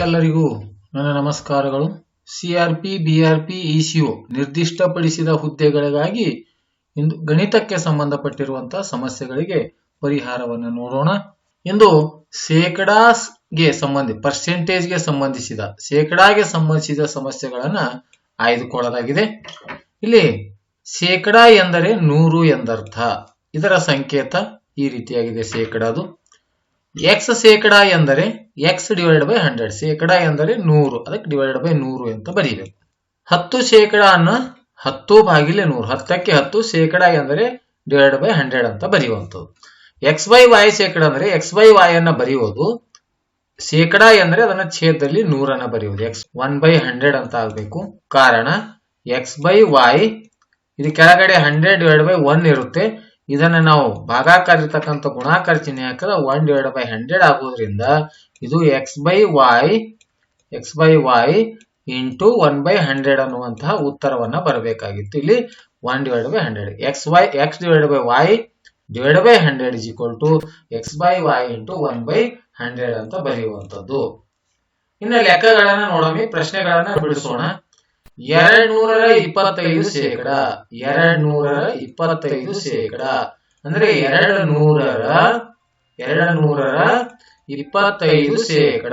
ಎಲ್ಲರಿಗೂ ನನ್ನ ನಮಸ್ಕಾರಗಳು. ಸಿಆರ್ಪಿ ಬಿಆರ್ಪಿ ಇಸಿಒ ನಿರ್ದಿಷ್ಟಪಡಿಸಿದ ಹುದ್ದೆಗಳಿಗಾಗಿ ಇಂದು ಗಣಿತಕ್ಕೆ ಸಂಬಂಧಪಟ್ಟಿರುವಂತಹ ಸಮಸ್ಯೆಗಳಿಗೆ ಪರಿಹಾರವನ್ನು ನೋಡೋಣ. ಇಂದು ಶೇಕಡಾಗೆ ಸಂಬಂಧಿ ಪರ್ಸೆಂಟೇಜ್ಗೆ ಸಂಬಂಧಿಸಿದ, ಶೇಕಡಾಗೆ ಸಂಬಂಧಿಸಿದ ಸಮಸ್ಯೆಗಳನ್ನ ಆಯ್ದುಕೊಳ್ಳಲಾಗಿದೆ. ಇಲ್ಲಿ ಶೇಕಡಾ ಎಂದರೆ ನೂರು ಎಂದರ್ಥ. ಇದರ ಸಂಕೇತ ಈ ರೀತಿಯಾಗಿದೆ ಶೇಕಡಾದು. ಎಕ್ಸ್ ಶೇಕಡ ಎಂದರೆ ಎಕ್ಸ್ ಡಿವೈಡ್ ಬೈ ಹಂಡ್ರೆಡ್ ಶೇಕಡ ಎಂದರೆ ನೂರು, ಅದಕ್ಕೆ ಡಿವೈಡ್ ಬೈ ನೂರು ಅಂತ ಬರೀಬೇಕು. ಹತ್ತು ಶೇಕಡ ಅನ್ನ ಹತ್ತು ಬಾಗಿಲೆ ನೂರು, ಹತ್ತಕ್ಕೆ ಹತ್ತು ಶೇಕಡ ಎಂದರೆ ಡಿವೈಡ್ ಬೈ ಹಂಡ್ರೆಡ್ ಅಂತ ಬರೆಯುವಂಥದ್ದು. ಎಕ್ಸ್ ವೈ ವಾಯ್ ಶೇಕಡ ಅಂದರೆ ಎಕ್ಸ್ ವೈ ವಾಯ್ ಅನ್ನ ಬರೆಯುವುದು. ಶೇಕಡ ಎಂದರೆ ಅದನ್ನ ಛೇದದಲ್ಲಿ ನೂರನ್ನ ಬರೆಯುವುದು. ಎಕ್ಸ್ ಒನ್ ಬೈ ಹಂಡ್ರೆಡ್ ಅಂತ ಆಗಬೇಕು. ಕಾರಣ ಎಕ್ಸ್ ಬೈ ವಾಯ್ ಇದು ಕೆಳಗಡೆ ಹಂಡ್ರೆಡ್ ಡಿವೈಡ್ ಬೈ ಒನ್ ಇರುತ್ತೆ. ಇದನ್ನ ನಾವು ಭಾಗಾಕಾರ ಇರ್ತಕ್ಕಂಥ ಗುಣಾಕಾರ ಚಿಹ್ನೆ ಹಾಕಿದ್ರೆ ಒನ್ ಡಿವೈಡ್ ಬೈ ಹಂಡ್ರೆಡ್ ಆಗೋದ್ರಿಂದ ಇದು x by y x by y into one by hundred ಅನ್ನುವಂತಹ ಉತ್ತರವನ್ನ ಬರಬೇಕಾಗಿತ್ತು. ಇಲ್ಲಿ one divide by hundred x y x divide by y divide by hundred is equal to x by y into one by hundred ಅಂತ ಬರೆಯುವಂಥದ್ದು. ಇನ್ನು ಲೆಕ್ಕಗಳನ್ನ ನೋಡೋಣ, ಪ್ರಶ್ನೆಗಳನ್ನ ಬಿಡಿಸೋಣ. ಎರಡ್ ನೂರರ ಇಪ್ಪತ್ತೈದು ಶೇಕಡ ಎರಡ್ ನೂರರ ಇಪ್ಪತ್ತೈದು ಶೇಕಡ. ಅಂದ್ರೆ ಎರಡ ನೂರರ ಎರಡ ನೂರರ ಇಪ್ಪತ್ತೈದು ಶೇಕಡ.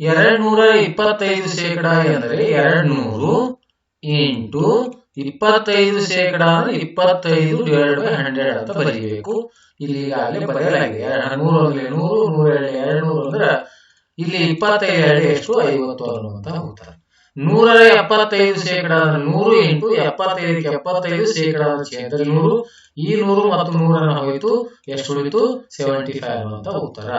ಎರಡ್ ನೂರ ಇಪ್ಪತ್ತೈದು ಶೇಕಡ ಅಂದ್ರೆ ಎರಡ್ ನೂರು ಇಂಟು ಇಪ್ಪತ್ತೈದು ಶೇಕಡ ಅಂದ್ರೆ ಇಪ್ಪತ್ತೈದು ಡಿವೈಡ್ ಬೈ ಹಂಡ್ರೆಡ್ ಅಂತ ಬರೀಬೇಕು. ಇಲ್ಲಿ ಈಗಾಗಲೇ ಬರೆಯಲಾಗಿದೆ. ನೂರು ಅಂದ್ರೆ ನೂರು ನೂರ ಎರಡು ನೂರು ಅಂದ್ರೆ ಇಲ್ಲಿ ಇಪ್ಪತ್ತೈದು ಎರಡು ಎಷ್ಟು? ಐವತ್ತು ಅನ್ನುವಂತ ಉತ್ತರ. ನೂರರ ಎಪ್ಪತ್ತೈದು ಶೇಕಡ ನೂರು ಎಂಟು ಎಪ್ಪತ್ತೈದು ಎಪ್ಪತ್ತೈದು ಶೇಕಡ ಛೇದದಲ್ಲಿ ನೂರು, ಈ ನೂರು ಮತ್ತು ನೂರನ್ನು ಹೋಯಿತು ಎಷ್ಟು ಉಳಿತು? ಸೆವೆಂಟಿ ಫೈವ್ ಅಂತ ಉತ್ತರ.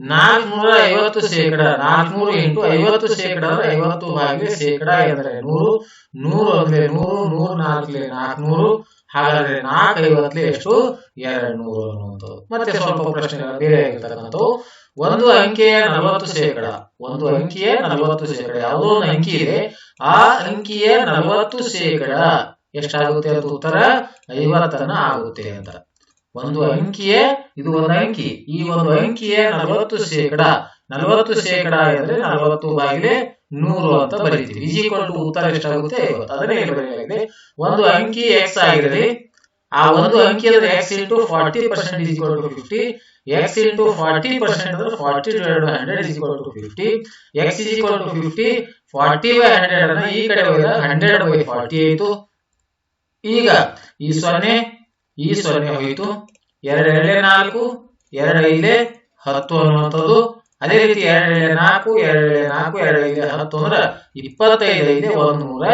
ನಾಲ್ಕುನೂರ ಐವತ್ತು ಶೇಕಡ, ನಾಲ್ಕುನೂರು ಎಂಟು ಐವತ್ತು ಶೇಕಡ ಐವತ್ತು ಭಾಗಿಲೆ ಶೇಕಡ ಎಂದರೆ ನೂರು ನೂರು ಅಂದ್ರೆ ನೂರು ನೂರು ನಾಲ್ಕಲೆ ನಾಲ್ಕುನೂರು, ಹಾಗಾದ್ರೆ ನಾಲ್ಕು ಐವತ್ತಲೆ ಎಷ್ಟು? ಎರಡು ನೂರು ಅನ್ನುವಂಥದ್ದು. ಮತ್ತೆ ಸ್ವಲ್ಪ ಪ್ರಶ್ನೆಗಳು ಬೇರೆ ಆಗಿರ್ತಕ್ಕಂಥವು. ಒಂದು ಅಂಕಿಯ ನಲವತ್ತು ಶೇಕಡ, ಒಂದು ಅಂಕಿಯ ನಲವತ್ತು ಶೇಕಡ, ಯಾವುದೋ ಒಂದು ಅಂಕಿ ಇದೆ. ಆ ಅಂಕಿಯ ನಲವತ್ತು ಶೇಕಡ ಎಷ್ಟಾಗುತ್ತೆ ಅದು ಉತ್ತರ? ಐವತ್ತನ ಆಗುತ್ತೆ ಅಂತ. ಒಂದು ಅಂಕಿಯ, ಇದು ಒಂದು ಅಂಕಿ. ಈ ಒಂದು ಅಂಕಿಯ ನಲವತ್ತು ಶೇಕಡ. ನಲವತ್ತು ಶೇಕಡ ಅಂದ್ರೆ ನಲವತ್ತು ಬಾಗಿಲೆ ನೂರು ಅಂತ ಬರೀತೀವಿ. ಈಜಿ ಉತ್ತರ ಎಷ್ಟಾಗುತ್ತೆ? ಅದನ್ನೇ ಬರೆಯಲಾಗಿದೆ ಒಂದು ಅಂಕಿ ಎಕ್ಸ್ ಆಗಿರಲಿ ಆ ಒಂದು ಅಂಕಿ ಅಂದ್ರೆ x into forty percent is equal to fifty x into forty percent ಅಂದ್ರೆ forty two by hundred is equal to fifty x is equal to fifty forty by hundred ಅನ್ನ ಈ ಕಡೆ ಹೋದಾಗ ಹಂಡ್ರೆಡ್ ಬೈ ಫಾರ್ಟಿ ಆಯ್ತು. ಈಗ ಈ ಸೊನ್ನೆ ಈ ಸೊನ್ನೆ ಹೋಯಿತು. ಎರಡು ಎರಡೇ ನಾಲ್ಕು, ಎರಡು ಐದೇ ಹತ್ತು ಅನ್ನುವಂಥದ್ದು. ಅದೇ ರೀತಿ ಎರಡು ನಾಲ್ಕು ಎರಡು ನಾಲ್ಕು ಎರಡು ಐದು ಹತ್ತು ಅಂದ್ರೆ ಇಪ್ಪತ್ತೈದು ಐದು ಒಂದು ನೂರ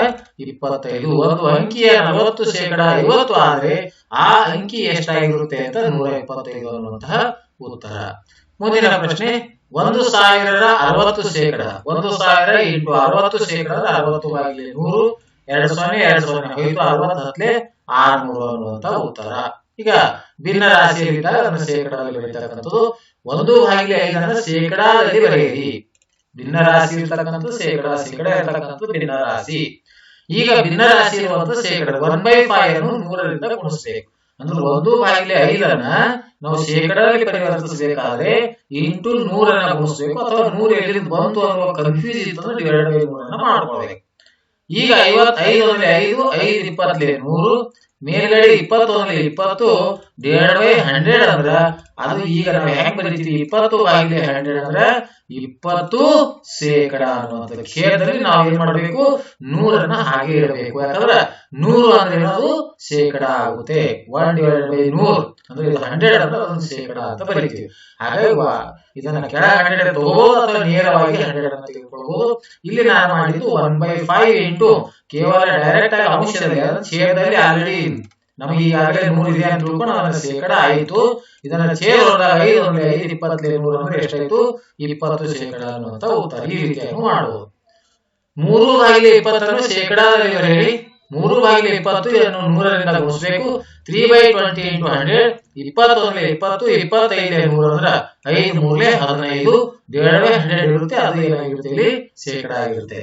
ಇಪ್ಪತ್ತೈದು. ಒಂದು ಅಂಕಿಯ ನಲವತ್ತು ಶೇಕಡ ಐವತ್ತು ಆದ್ರೆ ಆ ಅಂಕಿ ಎಷ್ಟಾಗಿರುತ್ತೆ ಅಂತ ನೂರ ಇಪ್ಪತ್ತೈದು ಅನ್ನುವಂತಹ ಉತ್ತರ. ಮುಂದಿನ ಪ್ರಶ್ನೆ, ಒಂದು ಸಾವಿರದ ಅರವತ್ತು ಶೇಕಡ. ಒಂದು ಸಾವಿರ ಇಂಟು ಅರವತ್ತು ಶೇಕಡ ಅರವತ್ತು ಬಾಗಿಲೆ ನೂರು, ಎರಡು ಸೊನ್ನೆ ಎರಡು ಸೊನ್ನೆ ಐದು, ಅರವತ್ತು ಹತ್ಲೆ ಆರ್ನೂರು ಅನ್ನುವಂತ ಉತ್ತರ. ಈಗ ಭಿನ್ನ ರಾಶಿಯಲ್ಲಿದ್ದಾಗ ಅದನ್ನು ಶೇಕಡದಲ್ಲಿ ಬರೀತಕ್ಕಂಥದ್ದು ಒಂದು ಭಾಗಿಲೆ ಐದನ್ನ ಶೇಕಡಾದಲ್ಲಿ ಬರೆಯಿರಿ. ಭಿನ್ನ ರಾಶಿ ಇರ್ತಕ್ಕಂಥದ್ದು ಶೇಕಡ ಶೇಕಡ ಇರ್ತಕ್ಕಂಥದ್ದು ಭಿನ್ನ ರಾಶಿ ಈಗ ಭಿನ್ನ ರಾಶಿ ಇರುವಂತ ಶೇಕಡ ಒನ್ ಬೈ ಫೈವ್ ಅನ್ನು ನೂರರಿಂದ ಗುಣಿಸಬೇಕು. ಅಂದ್ರೆ ಒಂದು ಭಾಗಿಲೆ ಐದನ್ನ ನಾವು ಶೇಕಡದಲ್ಲಿ ಪರಿವರ್ತಿಸಬೇಕಾದ್ರೆ ಇಂಟು ನೂರನ್ನ ಗುಣಿಸಬೇಕು ಅಥವಾ ನೂರ ಎಲ್ಲಿ ಬಂತು ಅನ್ನುವ ಕನ್ಫ್ಯೂಸ್ ಇತ್ತು ಡಿವೈಡ್ ಬೈ ನೂರನ್ನ ಮಾಡ್ಕೊಳ್ಬೇಕು. ಈಗ ಐವತ್ತೈದರಲ್ಲಿ ಐದು ಐದು ಇಪ್ಪತ್ತಲೇ ನೂರು ಮೇಲ್ಗಡೆ ಇಪ್ಪತ್ತೊಂದ್ರೆ ಇಪ್ಪತ್ತು ಡಿವೈಡ್ ಬೈ ಹಂಡ್ರೆಡ್ ಅಂದ್ರ, ಅದು ಈಗ ನಾವು ಹೆಂಗ್ ಬರೀತೀವಿ? ಇಪ್ಪತ್ತು ಬಾಗಿಲೆ ಹಂಡ್ರೆಡ್ ಅಂದ್ರ, ಇಪ್ಪತ್ತು ಶೇಕಡ ಅನ್ನುವಂತ ಕ್ಷೇತ್ರದಲ್ಲಿ ನಾವು ಏನ್ ಮಾಡ್ಬೇಕು? ನೂರನ್ನ ಹಾಗೆ ಇಡಬೇಕು. ಯಾಕಂದ್ರ ನೂರು ಅಂದ್ರೆ ಏನದು? ಶೇಕಡ ಆಗುತ್ತೆ. ಒನ್ ಡಿವೈಡ್ ಬೈ ನೂರ್. ಅಂದ್ರೆ ಇದು ಹಂಡ್ರೆಡ್ ಅಂದ್ರೆ ಒಂದು ಶೇಕಡ ಅಂತ ಬರೀತೀವಿ. ಹಾಗಾಗಿ ಇದನ್ನ ಕೆಳ ಹಂಡ್ರೆಡ್ ತಗೋಬಹುದು ನೇರವಾಗಿ ಹಂಡ್ರೆಡ್ ಅನ್ನು ತೆಗೆದುಕೊಳ್ಳಬಹುದು. ಇಲ್ಲಿ ನಾನು ಮಾಡಿದ್ದು ಒನ್ ಬೈ ಫೈವ್ ಇಂಟು ಕೇವಲ ಡೈರೆಕ್ಟ್ ಆಗಿ ಅಂಶದಲ್ಲಿ ಛೇದದಲ್ಲಿ ಆಲ್ರೆಡಿ ನಮಗೆ ಈಗಾಗಲೇ ನೂರು ಇದೆ ಅಂತ ತಿಳ್ಕೊಂಡು ಅದನ್ನ ಶೇಕಡ ಆಯ್ತು. ಇದನ್ನ ಛೇದ ಐದು ಅಂದ್ರೆ ಐದು, ಇಪ್ಪತ್ತೈದು ನೂರು ಅಂದ್ರೆ ಎಷ್ಟಾಯ್ತು? ಇಪ್ಪತ್ತು ಶೇಕಡ ಅನ್ನುವಂತ ಉತ್ತರ ಈ ರೀತಿಯಾಗಿ ಮಾಡಬಹುದು ಮೂರು ಬಾಗಿಲೆ ಇಪ್ಪತ್ತನ್ನು ಶೇಕಡಾದಲ್ಲಿ ಬರೆಯಿರಿ. ಮೂರು ಬಾಗಿಲು ಇಪ್ಪತ್ತು ಇದನ್ನು ನೂರರಿಂದ ಗುಣಿಸಬೇಕು. Three by twenty into hundred ಇಪ್ಪತ್ತೊಂದಲೇ ಇಪ್ಪತ್ತು ಇಪ್ಪತ್ತೈದು ನೂರು ಅಂದ್ರೆ ಐದು ಮೂರಲೆ ಹದಿನೈದು ಬೈ ಹಂಡ್ರೆಡ್ ಇರುತ್ತೆ, ಅದು ಏನಾಗಿರುತ್ತೆ ಇಲ್ಲಿ? ಶೇಕಡ ಆಗಿರುತ್ತೆ.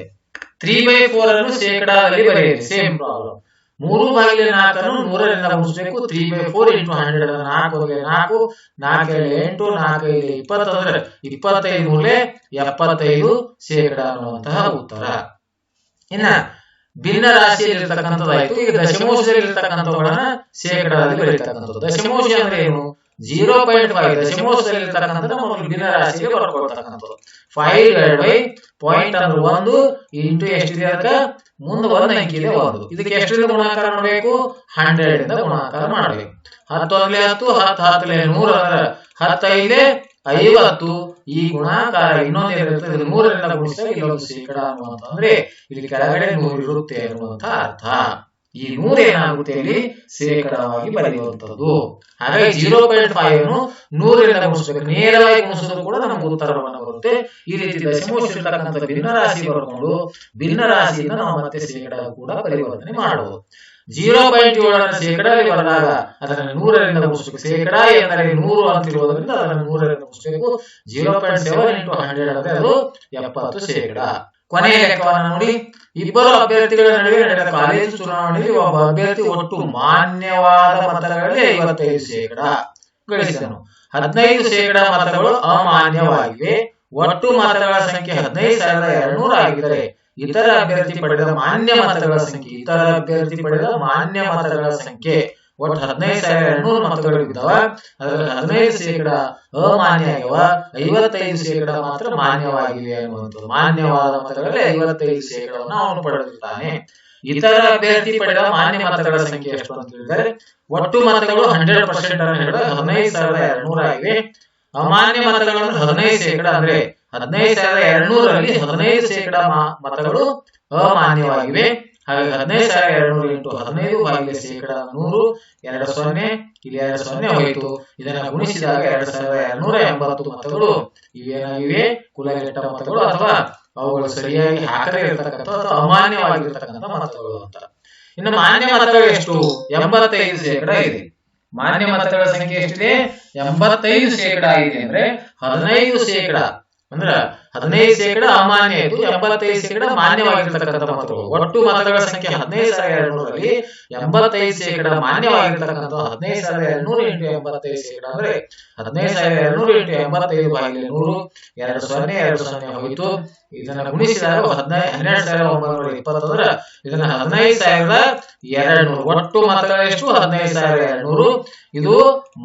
ತ್ರೀ ಬೈ ಫೋರ್ ಅನ್ನು ಶೇಕಡಾದಲ್ಲಿ ಬರೆಯಿರಿ ಸೇಮ್ ಪ್ರಾಬ್ಲಮ್ ಮೂರು ಬಾಗಿಲು ನಾಲ್ಕನ್ನು ನೂರರಿಂದ ಗುಣಿಸ್ಬೇಕು. Three by four into hundred ನಾಲ್ಕು ನಾಲ್ಕು ನಾಲ್ಕೈದು ಎಂಟು ನಾಲ್ಕೈದು ಇಪ್ಪತ್ತು ಅಂದ್ರೆ ಇಪ್ಪತ್ತೈದು ಮೂಲೆ ಎಪ್ಪತ್ತೈದು, ಶೇಕಡ ಅನ್ನುವಂತಹ ಉತ್ತರ. ಇನ್ನ ಭಿನ್ನ ರಾಶಿಯಲ್ಲಿರ್ತಕ್ಕಂಥದ್ದಾಯ್ತು. ಈಗ ದಶಮಾಂಶದಲ್ಲಿರ್ತಕ್ಕಂಥವುಗಳನ್ನ ಶೇಕಡದಲ್ಲಿ ಬರೀತಕ್ಕಂಥದ್ದು. ದಶಮಾಂಶ ಅಂದ್ರೆ ಏನು? ಜೀರೋ ಪಾಯಿಂಟ್ ಫೈವ್ ದಶಮಾಂಶದಲ್ಲಿರ್ತಕ್ಕಂಥದ್ದು ಮೊದಲು ಭಿನ್ನ ರಾಶಿಗೆ ಬರ್ಕೊಳ್ತಕ್ಕಂಥದ್ದು ಫೈವ್ ಡಿವೈಡ್ ಬೈ ಪಾಯಿಂಟ್ ಅಂದ್ರೆ ಒಂದು ಇಂಟು ಎಷ್ಟಿದೆ ಅದಕ್ಕೆ? ಮುಂದೆ ಒಂದು ಅಂಕಿ ಇದೆ ಒಂದು. ಇದಕ್ಕೆ ಎಷ್ಟರಿಂದ ಗುಣಾಕಾರ ಮಾಡಬೇಕು? ಹಂಡ್ರೆಡ್ ಇಂದ ಗುಣಾಕಾರ ಮಾಡಬೇಕು. ಹತ್ತು ಒಂದ್ಲೆ ಹತ್ತು ಹತ್ತು ಹತ್ತಲೆ ನೂರ ಹತ್ತೈದೆ ಐವತ್ತು, ಈ ಗುಣಾಕಾರ ಇನ್ನೊಂದು ಏನಿರುತ್ತೆ ಇದು ನೂರರಿಂದ ಗುಣಿಸಿದಾಗ ಇಲ್ಲೊಂದು ಶೇಕಡ ಅನ್ನುವಂತಂದ್ರೆ ಇಲ್ಲಿ ಕೆಳಗಡೆ ನೂರು ಇರುತ್ತೆ ಅನ್ನುವಂತ ಅರ್ಥ. ಈ ನೂರ ಏನಾಗುತ್ತೆ ಇಲ್ಲಿ? ಶೇಕಡವಾಗಿ ಬರೆಯುವಂತದ್ದು ಹಾಗಾಗಿ ಜೀರೋ ಪಾಯಿಂಟ್ ಫೈವ್ ಅನ್ನು ನೂರರಿಂದ ಗುಣಿಸಬೇಕು. ನೇರವಾಗಿ ಗುಣಿಸಿದ್ರು ಕೂಡ ನಮ್ಗೆ ಉತ್ತರವನ್ನು ಬರುತ್ತೆ. ಈ ರೀತಿ ದಶಮೋಷಿರ್ತಕ್ಕಂಥ ಭಿನ್ನ ರಾಶಿ ಬರ್ಕೊಂಡು ಭಿನ್ನ ರಾಶಿಯಿಂದ ನಾವು ಮತ್ತೆ ಶೇಕಡ ಕೂಡ ಪರಿವರ್ತನೆ ಮಾಡಬಹುದು ಜೀರೋ ಪಾಯಿಂಟ್ ಏಳರ ಶೇಕಡಾ ಬರೆದಾಗ ಅದನ್ನು ನೂರರಿಂದ ಗುಣಿಸಬೇಕು ಶೇಕಡಾ ಎಂದರೆ ನೂರು ಅಂತಿರುವುದರಿಂದ ಅದನ್ನು ನೂರರಿಂದ ಗುಣಿಸಬೇಕು zero point seven into hundred ಅಂದ್ರೆ ಅದು ಎಪ್ಪತ್ತು ಶೇಕಡಾ. ಕೊನೆಯ ಲೆಕ್ಕವನ್ನು ನೋಡಿ. ಇಬ್ಬರು ಅಭ್ಯರ್ಥಿಗಳ ನಡುವೆ ನಡೆದ ಕಾಲೇಜು ಚುನಾವಣೆಯಲ್ಲಿ ಒಬ್ಬ ಅಭ್ಯರ್ಥಿ ಒಟ್ಟು ಮಾನ್ಯವಾದ ಮತಗಳಲ್ಲಿ ಐವತ್ತೈದು ಶೇಕಡಾ. ಗಳಿಸಿದನು. ಹದಿನೈದು ಶೇಕಡಾ ಮತಗಳು ಅಮಾನ್ಯವಾಗಿವೆ. ಒಟ್ಟು ಮತಗಳ ಸಂಖ್ಯೆ ಹದಿನೈದು ಸಾವಿರದ ಎರಡ್ನೂರ ಆಗಿದ್ದರೆ ಇತರ ಅಭ್ಯರ್ಥಿ ಪಡೆದ ಮಾನ್ಯ ಮತಗಳ ಸಂಖ್ಯೆ, ಇತರ ಅಭ್ಯರ್ಥಿ ಪಡೆದ ಮಾನ್ಯ ಮತಗಳ ಸಂಖ್ಯೆ. ಒಟ್ಟು ಹದಿನೈದು ಸಾವಿರ ಎರಡ್ನೂರು ಮತಗಳು ಇದ್ದಾವ ಅದರಲ್ಲಿ ಹದಿನೈದು ಶೇಕಡ ಅಮಾನ್ಯ ಆಗ್ಯವ ಐವತ್ತೈದು ಶೇಕಡ ಮಾತ್ರ ಮಾನ್ಯವಾಗಿವೆ ಅನ್ನುವಂಥದ್ದು ಮಾನ್ಯವಾದ ಮತಗಳಲ್ಲಿ ಐವತ್ತೈದು ಶೇಕಡವನ್ನು ಅವನು ಪಡೆದಿದ್ದಾನೆ. ಇತರ ಅಭ್ಯರ್ಥಿ ಪಡೆದ ಮಾನ್ಯ ಮತಗಳ ಸಂಖ್ಯೆ ಎಷ್ಟು ಅಂತ ಹೇಳಿದರೆ ಒಟ್ಟು ಮತಗಳು ಹಂಡ್ರೆಡ್ ಪರ್ಸೆಂಟ್ ಅನ್ನು ಹೇಳಿದ್ರೆ ಹದಿನೈದು ಸಾವಿರದ ಎರಡ್ನೂರ ಆಗಿವೆ ಅಮಾನ್ಯ ಮತಗಳನ್ನು ಹದಿನೈದು ಶೇಕಡ ಅಂದ್ರೆ ಹದಿನೈದು ಸಾವಿರದ ಎರಡ್ನೂರಲ್ಲಿ ಹದಿನೈದು ಶೇಕಡ ಮತಗಳು ಅಮಾನ್ಯವಾಗಿವೆ. ಹಾಗಾಗಿ ಹದಿನೈದು ಸಾವಿರ ಎರಡ್ನೂರು ಇಂಟು ಹದಿನೈದು ಭಾಗಿಲೆ ಶೇಕಡ ನೂರು ಎರಡು ಸೊನ್ನೆ, ಇಲ್ಲಿ ಎರಡು ಸೊನ್ನೆ ಹೋಯಿತು. ಇದನ್ನ ಗುಣಿಸಿದಾಗ ಎರಡು ಸಾವಿರದ ಎರಡ್ನೂರ ಎಂಬತ್ತು ಮತಗಳು ಇವೇನಾಗಿವೆ? ಕುಲಗೆಟ್ಟ ಮತಗಳು ಅಥವಾ ಅವುಗಳು ಸರಿಯಾಗಿ ಹಾಕದೇ ಇರತಕ್ಕಂಥ ಅಮಾನ್ಯವಾಗಿರ್ತಕ್ಕಂಥ ಮತಗಳು ಅಂತ. ಇನ್ನು ಮಾನ್ಯ ಮತಗಳು ಎಷ್ಟು? ಎಂಬತ್ತೈದು ಶೇಕಡ ಇದೆ. ಮಾನ್ಯ ಮತಗಳ ಸಂಖ್ಯೆ ಎಷ್ಟಿದೆ? ಎಂಬತ್ತೈದು ಶೇಕಡ ಇದೆ ಅಂದ್ರೆ ಹದಿನೈದು ಶೇಕಡ. ಅಂದ್ರ ಹದಿನೈದು ಶೇಕಡ ಅಮಾನ್ಯ ಇದ್ದು ಎಂಬತ್ತೈದು ಶೇಕಡ ಮಾನ್ಯವಾಗಿರ್ತಕ್ಕಂಥ ಮತಗಳು. ಒಟ್ಟು ಮತಗಳ ಸಂಖ್ಯೆ ಹದಿನೈದು ಸಾವಿರ ಎರಡ್ನೂರಲ್ಲಿ ಎಂಬತ್ತೈದು ಶೇಕಡ ಮಾನ್ಯವಾಗಿರ್ತಕ್ಕಂಥ ಹದಿನೈದು ಸಾವಿರ ಎರಡ್ನೂರು ಇಂಟು ಎಂಬತ್ತೈದು ಶೇಕಡ ಅಂದ್ರೆ ಹದಿನೈದು ಸಾವಿರ ಎರಡ್ನೂರು ಇಂಟು ಎಂಬತ್ತೈದು ಬಾಗಿಲು ನೂರು, ಎರಡು ಸೊನ್ನೆ ಎರಡು ಸೊನ್ನೆ ಹೋಯಿತು. ಇದನ್ನ ಗುಣಿಸಿದಾಗ ಹದಿನೈದು ಹನ್ನೆರಡು ಸಾವಿರದ ಒಂಬೈನೂರ ಇಪ್ಪತ್ತು ಇದನ್ನ ಹದಿನೈದು ಸಾವಿರದ ಎರಡ್ನೂರು. ಒಟ್ಟು ಮತಗಳ ಎಷ್ಟು? ಹದಿನೈದು ಸಾವಿರದ ಎರಡ್ನೂರು. ಇದು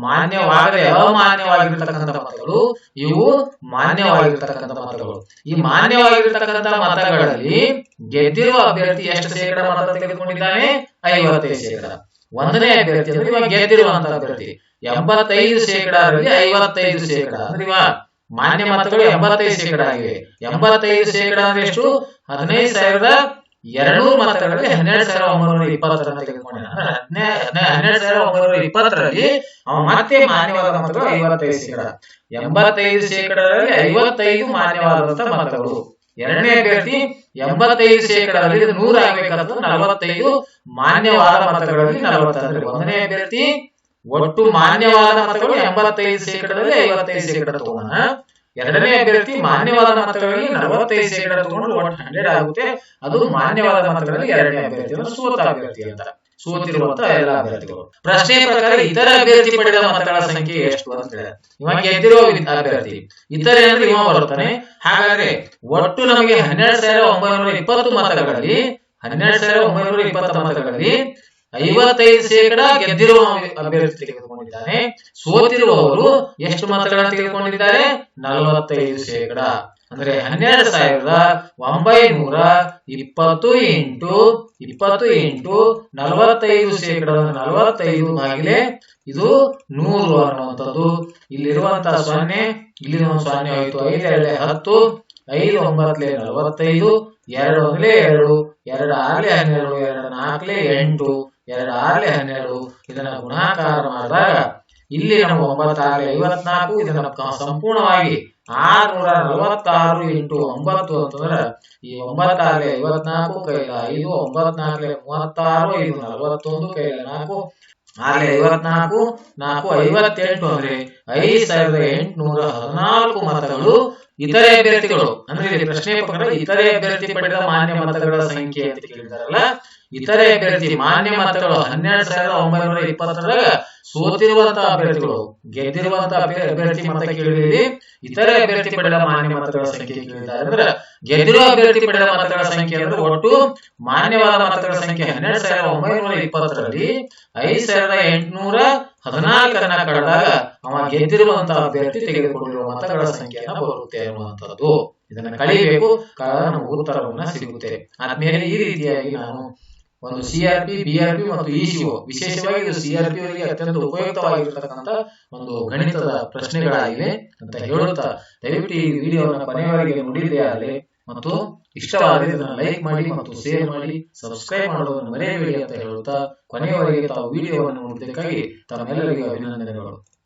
ಮಾನ್ಯವಾಗದೆ ಅಮಾನ್ಯವಾಗಿರ್ತಕ್ಕಂಥ ಮತಗಳು ಇವು ಮಾನ್ಯವಾಗಿರ್ತಕ್ಕಂಥ ಮತಗಳು ಈ ಮಾನ್ಯವಾಗಿರ್ತಕ್ಕಂಥ ಮತಗಳಲ್ಲಿ ಗೆದ್ದಿರುವ ಅಭ್ಯರ್ಥಿ ಎಷ್ಟು ಶೇಕಡ ಮತ ತೆಗೆದುಕೊಂಡಿದ್ದಾನೆ? ಐವತ್ತೈದು ಶೇಕಡ. ಒಂದನೇ ಅಭ್ಯರ್ಥಿ ಅಂದ್ರೆ ಇವಾಗ ಗೆದ್ದಿರುವಂತಹ ಅಭ್ಯರ್ಥಿ. ಎಂಬತ್ತೈದು ಶೇಕಡದಲ್ಲಿ ಐವತ್ತೈದು ಶೇಕಡ. ಅಂದ್ರೆ ಇವಾಗ ಮಾನ್ಯ ಮತಗಳು ಎಂಬತ್ತೈದು ಶೇಕಡ ಆಗಿವೆ ಎಂಬತ್ತೈದು ಶೇಕಡ ಅಂದ್ರೆ ಎಷ್ಟು? ಹದಿನೈದು ಸಾವಿರದ ಎರಡ್ನೂರು ಮತಗಳಲ್ಲಿ ಹನ್ನೆರಡು ಸಾವಿರದ ಒಂಬೈನೂರ ಇಪ್ಪತ್ತರನ್ನ ತೆಗೆದುಕೊಂಡಿದ್ದಾನೆ. ಹನ್ನೆರಡು ಸಾವಿರದ ಒಂಬೈನೂರ ಇಪ್ಪತ್ತರಲ್ಲಿ ಮತ್ತೆ ಮಾನ್ಯವಾದ ಮತಗಳು ಐವತ್ತೈದು ಶೇಕಡ. ಎಂಬತ್ತೈದು ಶೇಕಡದಲ್ಲಿ ಐವತ್ತೈದು ಮಾನ್ಯವಾದಂತ ಮತಗಳು. ಎರಡನೇ ಅಭ್ಯರ್ಥಿ ಎಂಬತ್ತೈದು ಶೇಕಡದಲ್ಲಿ ನೂರ ಆಗಬೇಕಾದ ನಲವತ್ತೈದು ಮಾನ್ಯವಾದ ಮತಗಳಲ್ಲಿ ನಲವತ್ತಂದ್ರೆ ಒಂದನೇ ಅಭ್ಯರ್ಥಿ ಒಟ್ಟು ಮಾನ್ಯವಾದ ಮತಗಳು ಎಂಬತ್ತೈದು ಶೇಕಡದಲ್ಲಿ ಐವತ್ತೈದು ಶೇಕಡ ತಗೋಣ ಎರಡನೇ ಅಭ್ಯರ್ಥಿ ಮಾನ್ಯವಾದ ಮತಗಳಲ್ಲಿ ನಲವತ್ತೈದು ಶೇಕಡ ತಗೊಂಡು ಒನ್ ಹಂಡ್ರೆಡ್ ಆಗುತ್ತೆ. ಅದು ಮಾನ್ಯವಾದ ಮತಗಳಲ್ಲಿ ಎರಡನೇ ಅಭ್ಯರ್ಥಿ ಸೋತ ಅಭ್ಯರ್ಥಿ ಅಂತ. ಸೋತಿರುವಂತ ಎಲ್ಲ ಅಭ್ಯರ್ಥಿಗಳು. ಪ್ರಶ್ನೆ ಪ್ರಕಾರ ಇತರ ಅಭ್ಯರ್ಥಿ ಪಡೆದ ಮತಗಳ ಸಂಖ್ಯೆ ಎಷ್ಟು ಅಂತ ಹೇಳಿದ್ರೆ ಇವಾಗ ಗೆದ್ದಿರುವ ಅಭ್ಯರ್ಥಿ. ಇತರ ಅಂದ್ರೆ ಇವ ಬರ್ತಾನೆ ಹಾಗಾದ್ರೆ ಒಟ್ಟು ನಮಗೆ ಹನ್ನೆರಡು ಸಾವಿರದ ಒಂಬೈನೂರ ಇಪ್ಪತ್ತು ಮತಗಳಲ್ಲಿ, ಹನ್ನೆರಡು ಸಾವಿರದ ಒಂಬೈನೂರ ಇಪ್ಪತ್ತು ಮತಗಳಲ್ಲಿ ಐವತ್ತೈದು ಶೇಕಡ ಗೆದ್ದಿರುವ ಅಭ್ಯರ್ಥಿ ತೆಗೆದುಕೊಂಡಿದ್ದಾನೆ. ಸೋತಿರುವವರು ಎಷ್ಟು ಮತಗಳನ್ನು ತೆಗೆದುಕೊಂಡಿದ್ದಾರೆ? ನಲವತ್ತೈದು ಶೇಕಡ. ಅಂದ್ರೆ ಹನ್ನೆರಡು ಸಾವಿರದ ಒಂಬೈನೂರ ಇಪ್ಪತ್ತು ಎಂಟು ಇಪ್ಪತ್ತು ಎಂಟು ನಲವತ್ತೈದು ಶೇಕಡ ನಲವತ್ತೈದು ಭಾಗಿಲೆ ಇದು ನೂರು ಅನ್ನುವಂಥದ್ದು. ಇಲ್ಲಿರುವಂತಹ ಸೊನ್ನೆ ಇಲ್ಲಿ ಸೊನ್ನೆ ಆಯಿತು. ಐದು ಎರಡು ಹತ್ತು, ಐದು ಒಂಬತ್ತಲೆ ನಲವತ್ತೈದು, ಎರಡು ಒಂದಲೇ ಎರಡು. ಎರಡು ಆರ್ಲೆ ಹನ್ನೆರಡು, ಎರಡು ನಾಲ್ಕಲೆ ಎಂಟು, ಎರಡು ಆರ್ಲೆ ಹನ್ನೆರಡು, ಇದನ್ನ ಗುಣಾಕಾರ ಮಾಡಿದಾಗ ಇಲ್ಲಿ ನಮ್ಗೆ ಒಂಬತ್ತಾರು ಐವತ್ನಾಲ್ಕು, ಇದನ್ನ ಸಂಪೂರ್ಣವಾಗಿ ಆರ್ನೂರ ನಲವತ್ತಾರು ಇಂಟು ಒಂಬತ್ತು ಅಂತಂದ್ರೆ ಈ ಒಂಬತ್ತಾರು ಐವತ್ನಾಲ್ಕು ಕೈಲ ಐದು ಒಂಬತ್ನಾಲ್ಕು ಮೂವತ್ತಾರು, ಐದು ನಲವತ್ತೊಂದು ಕೈಲ ನಾಲ್ಕು ಆಗ್ಲಿ ಐವತ್ನಾಲ್ಕು, ನಾಲ್ಕು ಐವತ್ತೆಂಟು ಅಂದ್ರೆ ಐದು ಸಾವಿರದ ಎಂಟುನೂರ ಹದಿನಾಲ್ಕು ಮತಗಳು ಇತರೆ ಅಭ್ಯರ್ಥಿಗಳು, ಅಂದ್ರೆ ಇಲ್ಲಿ ಪ್ರಶ್ನೆ ಇತರೆ ಅಭ್ಯರ್ಥಿ ಪಡೆದ ಮಾನ್ಯ ಮತಗಳ ಸಂಖ್ಯೆ ಅಂತ ಕೇಳಿದಾರಲ್ಲ ಇತರೆ ಅಭ್ಯರ್ಥಿ ಮಾನ್ಯ ಮತಗಳು ಹನ್ನೆರಡು ಸಾವಿರದ ಒಂಬೈನೂರ ಇಪ್ಪತ್ತರಾಗ ಸೋತಿರುವಂತಹ ಅಭ್ಯರ್ಥಿಗಳು, ಗೆದ್ದಿರುವಂತಹ ಅಭ್ಯ- ಅಭ್ಯರ್ಥಿ ಮತ ಕೇಳಿದ್ರಿ ಇತರೆ ಅಭ್ಯರ್ಥಿ ಪಡೆದ ಮಾನ್ಯ ಮತಗಳ ಸಂಖ್ಯೆ ಕೇಳಿದ್ದಾರೆ ಅಂದ್ರೆ ಗೆದ್ದಿರುವ ಅಭ್ಯರ್ಥಿ ಪಡೆದ ಮತಗಳ ಸಂಖ್ಯೆ ಅಂದ್ರೆ ಒಟ್ಟು ಮಾನ್ಯವಾದ ಮತಗಳ ಸಂಖ್ಯೆ ಹನ್ನೆರಡು ಸಾವಿರದ ಒಂಬೈನೂರ ಇಪ್ಪತ್ತರಲ್ಲಿ ಐದ್ ಸಾವಿರದ ಎಂಟುನೂರ ಹದಿನಾಲ್ಕರನ್ನ ಕಳೆದಾಗ ಅವ ಗೆದ್ದಿರುವಂತಹ ಅಭ್ಯರ್ಥಿ ತೆಗೆದುಕೊಂಡಿರುವ ಮತಗಳ ಸಂಖ್ಯೆಯನ್ನ ಬರುತ್ತೆ ಅನ್ನುವಂಥದ್ದು. ಇದನ್ನ ಕಳಿಬೇಕು. ಕಾರಣ ಉತ್ತರವನ್ನ ಸಿಗುತ್ತೆ. ಆದ್ಮೇಲೆ ಈ ರೀತಿಯಾಗಿ ನಾನು ಒಂದು ಸಿಆರ್ಪಿ ಬಿಆರ್ಪಿ ಮತ್ತು ಇಸಿಒ ವಿಶೇಷವಾಗಿ ಇದು ಸಿಆರ್ಪಿ ಅವರಿಗೆ ಅತ್ಯಂತ ಉಪಯುಕ್ತವಾಗಿರತಕ್ಕಂತ ಒಂದು ಗಣಿತದ ಪ್ರಶ್ನೆಗಳಾಗಿವೆ ಅಂತ ಹೇಳುತ್ತಾ ದಯವಿಟ್ಟು ಈ ವಿಡಿಯೋನ ಕೊನೆಯವರೆಗೆ ಆಗಲಿ ಮತ್ತು ಇಷ್ಟವಾದರೆ ಇದನ್ನು ಲೈಕ್ ಮಾಡಿ ಮತ್ತು ಶೇರ್ ಮಾಡಿ, ಸಬ್ಸ್ಕ್ರೈಬ್ ಮಾಡುವುದನ್ನು ಮರೆಯಬೇಡಿ ಅಂತ ಹೇಳುತ್ತಾ ಕೊನೆಯವರೆಗೆ ತಾವು ವಿಡಿಯೋವನ್ನು ನೋಡಿದ್ದಕ್ಕಾಗಿ ತಮ್ಮೆಲ್ಲರಿಗೂ ಅಭಿನಂದನೆಗಳು.